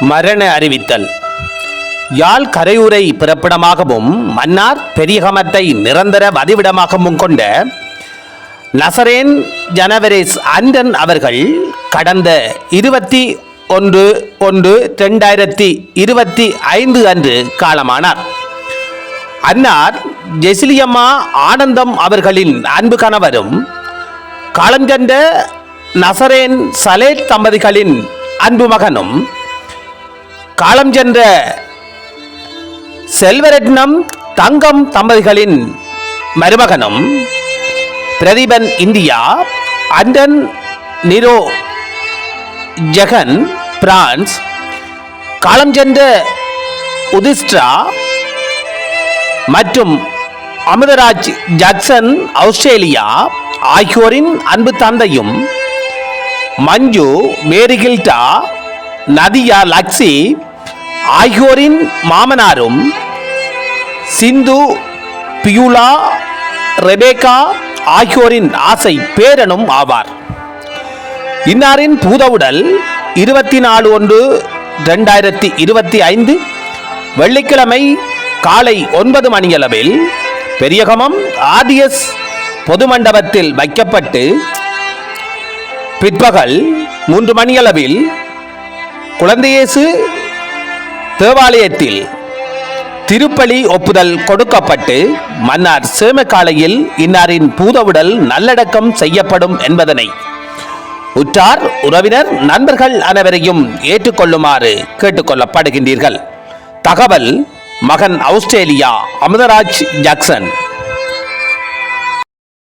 மரண அறிவித்தல். யாழ் கரையூரை பிறப்பிடமாகவும் மன்னார் பெரியகமத்தை நிரந்தர வதிவிடமாகவும் கொண்ட நசரேன் ஜனவரேஸ் அண்டன் அவர்கள் கடந்த இருபத்தி ஒன்று ஒன்று ரெண்டாயிரத்தி இருபத்தி ஐந்து அன்று காலமானார். அன்னார் ஜெசிலியம்மா ஆனந்தம் அவர்களின் அன்பு கணவரும் காலஞ்சென்ற நசரேன் சலேட் தம்பதிகளின் அன்பு மகனும் காலம் சென்ற செல்வரட்னம் தங்கம் தம்பதிகளின் மருமகனும் பிரதீபன் இந்தியா அண்டன் நிரோ ஜெகன் பிரான்ஸ். காலம் சென்ற உதிஸ்ட்ரா மற்றும் அமிர்தராஜ் ஜாக்சன் ஆஸ்திரேலியா ஆகியோரின் அன்பு தந்தையும் மஞ்சு மேரிகில்டா நதியா லக்ஸி ஆகியோரின் மாமனாரும் சிந்து பியூலா ரெபேகா ஆகியோரின் ஆசை பேரனும் ஆவார். இன்னாரின் பூதவுடல் இருபத்தி நாலு ஒன்று ரெண்டாயிரத்தி இருபத்தி ஐந்து வெள்ளிக்கிழமை காலை ஒன்பது மணியளவில் பெரியகமம் ஆர்டிஎஸ் பொது மண்டபத்தில் வைக்கப்பட்டு பிற்பகல் மூன்று மணியளவில் குழந்தையேசு தேவாலயத்தில் திருப்பலி ஒப்புதல் கொடுக்கப்பட்டு மன்னார் சேமக்காலையில் இன்னாரின் பூதவுடல் நல்லடக்கம் செய்யப்படும் என்பதனை உற்றார் உறவினர் நண்பர்கள் அனைவரையும் ஏற்றுக்கொள்ளுமாறு கேட்டுக்கொள்ளப்படுகின்றீர்கள். தகவல் மகன் ஆஸ்திரேலியா அமிர்தராஜ் ஜாக்சன்.